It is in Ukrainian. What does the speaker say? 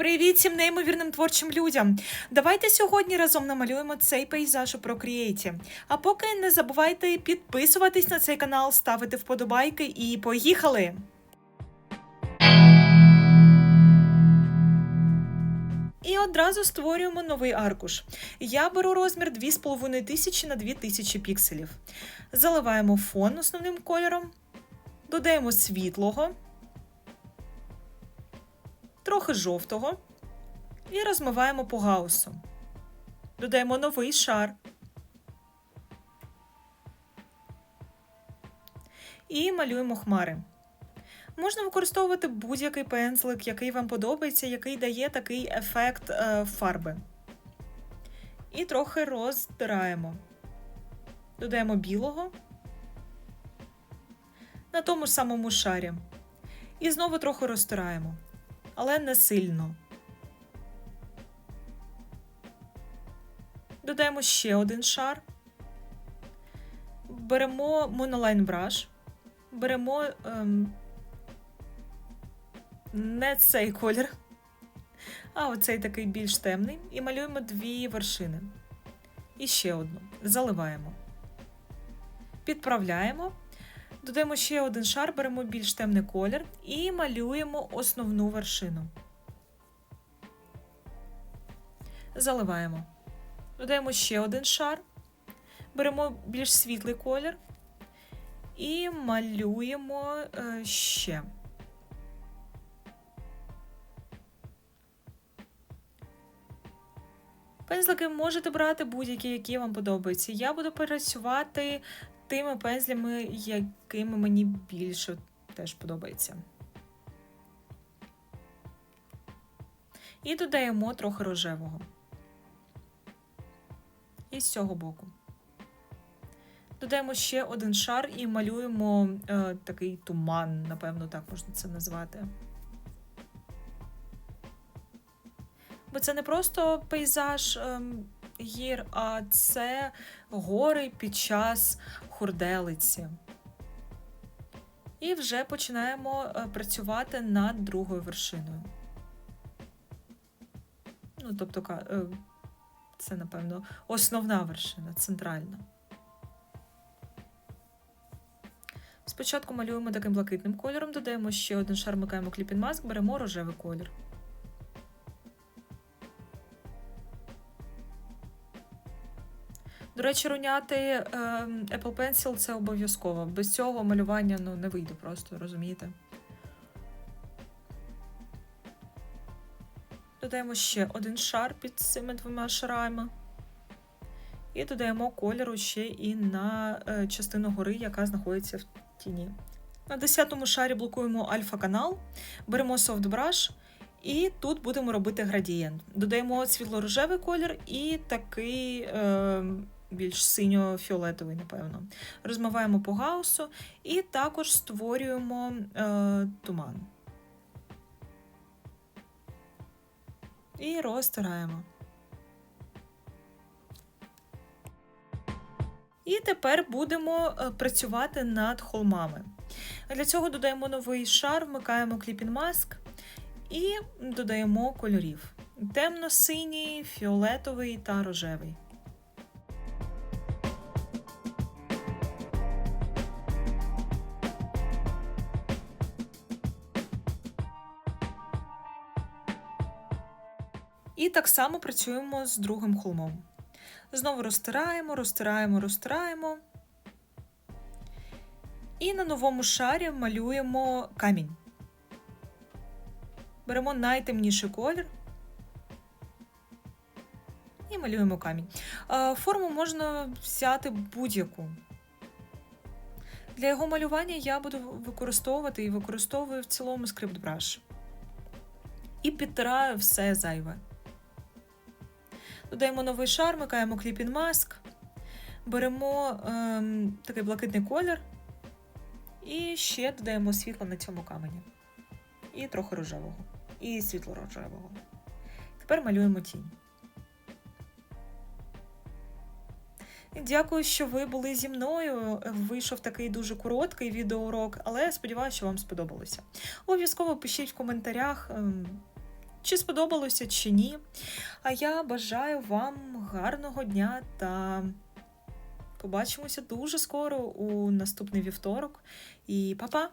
Привіт всім неймовірним творчим людям! Давайте сьогодні разом намалюємо цей пейзаж у Procreate. А поки не забувайте підписуватись на цей канал, ставити вподобайки і поїхали! І одразу створюємо новий аркуш. Я беру розмір 2500 на 2000 пікселів. Заливаємо фон основним кольором, додаємо світлого, трохи жовтого і розмиваємо по гаусу. Додаємо новий шар. І малюємо хмари. Можна використовувати будь-який пензлик, який вам подобається, який дає такий ефект е, фарби. І трохи роздираємо. Додаємо білого на тому ж самому шарі. І знову трохи розтираємо, але не сильно. Додаємо ще один шар. Беремо монолайн браш. Беремо ем, не цей колір, а оцей такий більш темний. І малюємо дві вершини. І ще одну. Заливаємо. Підправляємо. Додаємо ще один шар, беремо більш темний колір і малюємо основну вершину. Заливаємо. Додаємо ще один шар, беремо більш світлий колір і малюємо е, ще. Пензлики можете брати будь-які, які вам подобаються. Я буду працювати тими пензлями, якими мені більше теж подобається. І додаємо трохи рожевого. І з цього боку. Додаємо ще один шар і малюємо е, такий туман, напевно, так можна це назвати. Бо це не просто пейзаж е, гір, а це гори під час хурделиці. І вже починаємо е, працювати над другою вершиною. Ну, тобто, е, це, напевно, основна вершина, центральна. Спочатку малюємо таким блакитним кольором, додаємо ще один шар, вмикаємо кліпін маск, беремо рожевий колір. До речі, руняти е, Apple Pencil це обов'язково. Без цього малювання ну, не вийде просто, розумієте? Додаємо ще один шар під цими двома шарами. І додаємо кольору ще і на е, частину гори, яка знаходиться в тіні. На 10-му шарі блокуємо альфа-канал, беремо Soft Brush і тут будемо робити градієнт. Додаємо світло-рожевий колір і такий е, більш синьо-фіолетовий, напевно. Розмиваємо по гаусу і також створюємо е, туман. І розтираємо. І тепер будемо е, працювати над холмами. Для цього додаємо новий шар, вмикаємо кліпін маск і додаємо кольорів: темно-синій, фіолетовий та рожевий. І так само працюємо з другим холмом. Знову розтираємо, розтираємо, розтираємо. І на новому шарі малюємо камінь. Беремо найтемніший колір і малюємо камінь. Е, Форму можна взяти будь-яку. Для його малювання я буду використовувати і використовую в цілому скрипт браш. І підтираю все зайве. Додаємо новий шар, вмикаємо кліпін маск, беремо ем, такий блакитний колір і ще додаємо світло на цьому камені. І трохи рожевого. І світло рожевого. Тепер малюємо тінь. Дякую, що ви були зі мною. Вийшов такий дуже короткий відеоурок, але я сподіваюся, що вам сподобалося. Обов'язково пишіть в коментарях, ем, чи сподобалося, чи ні. А я бажаю вам гарного дня та побачимося дуже скоро у наступний вівторок. І па-па!